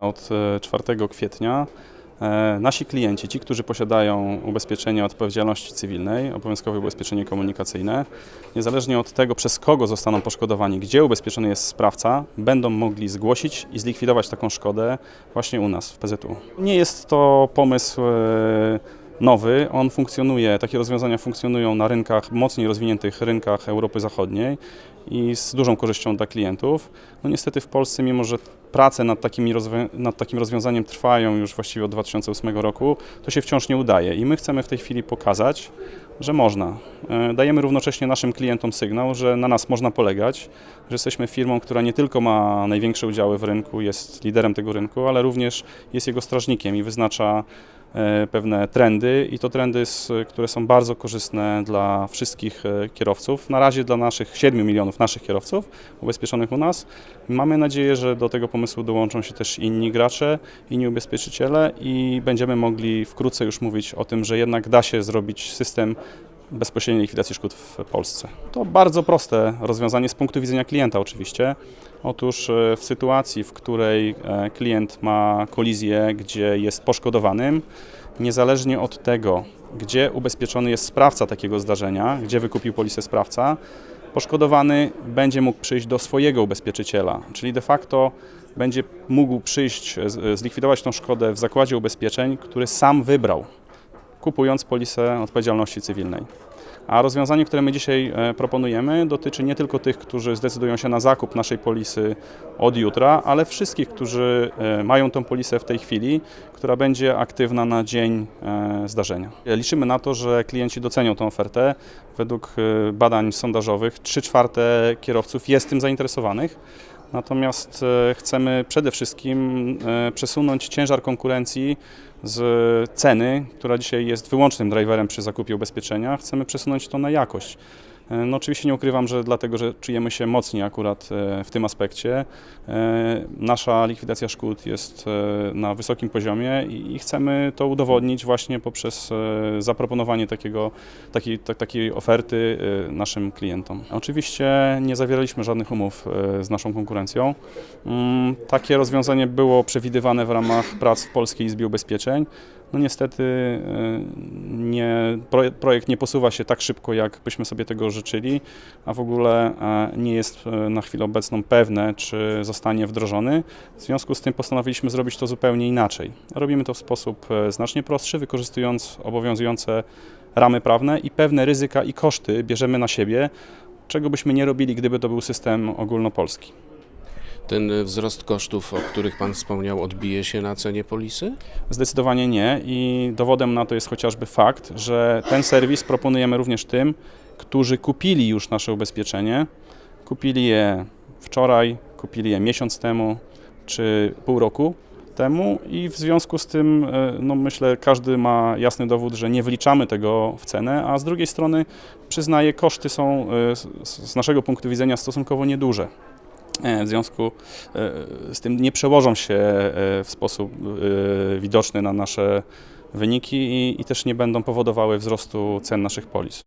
Od e, 4 kwietnia e, nasi klienci, ci, którzy posiadają ubezpieczenie odpowiedzialności cywilnej, obowiązkowe ubezpieczenie komunikacyjne, niezależnie od tego, przez kogo zostaną poszkodowani, gdzie ubezpieczony jest sprawca, będą mogli zgłosić i zlikwidować taką szkodę właśnie u nas w PZU. Nie jest to pomysł e, nowy, on funkcjonuje, takie rozwiązania funkcjonują na rynkach, mocniej rozwiniętych rynkach Europy Zachodniej i z dużą korzyścią dla klientów. No niestety w Polsce, mimo że prace nad, takimi nad takim rozwiązaniem trwają już właściwie od 2008 roku, to się wciąż nie udaje i my chcemy w tej chwili pokazać, że można. E, Dajemy równocześnie naszym klientom sygnał, że na nas można polegać, że jesteśmy firmą, która nie tylko ma największe udziały w rynku, jest liderem tego rynku, ale również jest jego strażnikiem i wyznacza pewne trendy i to trendy, które są bardzo korzystne dla wszystkich e, kierowców. Na razie dla naszych 7 milionów naszych kierowców ubezpieczonych u nas. Mamy nadzieję, że do tego pomysłu dołączą się też inni gracze, inni ubezpieczyciele i będziemy mogli wkrótce już mówić o tym, że jednak da się zrobić system bezpośredniej likwidacji szkód w Polsce. To bardzo proste rozwiązanie z punktu widzenia klienta oczywiście. Otóż e, w sytuacji, w której e, klient ma kolizję, gdzie jest poszkodowanym, niezależnie od tego, gdzie ubezpieczony jest sprawca takiego zdarzenia, gdzie wykupił polisę sprawca, poszkodowany będzie mógł przyjść do swojego ubezpieczyciela, czyli de facto będzie mógł przyjść, e, zlikwidować tą szkodę w zakładzie ubezpieczeń, który sam wybrał kupując polisę odpowiedzialności cywilnej. A rozwiązanie, które my dzisiaj e, proponujemy, dotyczy nie tylko tych, którzy zdecydują się na zakup naszej polisy od jutra, ale wszystkich, którzy e, mają tą polisę w tej chwili, która będzie aktywna na dzień e, zdarzenia. Liczymy na to, że klienci docenią tę ofertę. Według badań sondażowych 3 czwarte kierowców jest tym zainteresowanych. Natomiast e, chcemy przede wszystkim e, przesunąć ciężar konkurencji z ceny, która dzisiaj jest wyłącznym driverem przy zakupie ubezpieczenia. Chcemy przesunąć to na jakość. E, No oczywiście nie ukrywam, że dlatego, że czujemy się mocniej akurat e, w tym aspekcie. E, Nasza likwidacja szkód jest na wysokim poziomie i chcemy to udowodnić właśnie poprzez zaproponowanie takiego, takiej, tak, takiej oferty naszym klientom. Oczywiście nie zawieraliśmy żadnych umów z naszą konkurencją. Mm, Takie rozwiązanie było przewidywane w ramach prac w Polskiej Izbie Ubezpieczeń. No niestety e, nie, proje- projekt nie posuwa się tak szybko, jak byśmy sobie tego życzyli, a w ogóle e, nie jest e, na chwilę obecną pewne, czy zostanie wdrożony. W związku z tym postanowiliśmy zrobić to zupełnie inaczej. Robimy to w sposób znacznie prostszy, wykorzystując obowiązujące ramy prawne i pewne ryzyka i koszty bierzemy na siebie, czego byśmy nie robili, gdyby to był system ogólnopolski. Ten y, wzrost kosztów, o których Pan wspomniał, odbije się na cenie polisy? Zdecydowanie nie i dowodem na to jest chociażby fakt, że ten serwis proponujemy również tym, którzy kupili już nasze ubezpieczenie. Kupili je wczoraj, kupili je miesiąc temu czy pół roku temu i w związku z tym e, no myślę każdy ma jasny dowód, że nie wliczamy tego w cenę, a z drugiej strony przyznaję koszty są e, z naszego punktu widzenia stosunkowo nieduże. E, W związku e, z tym nie przełożą się e, w sposób widoczny na nasze wyniki i, i też nie będą powodowały wzrostu cen naszych polis.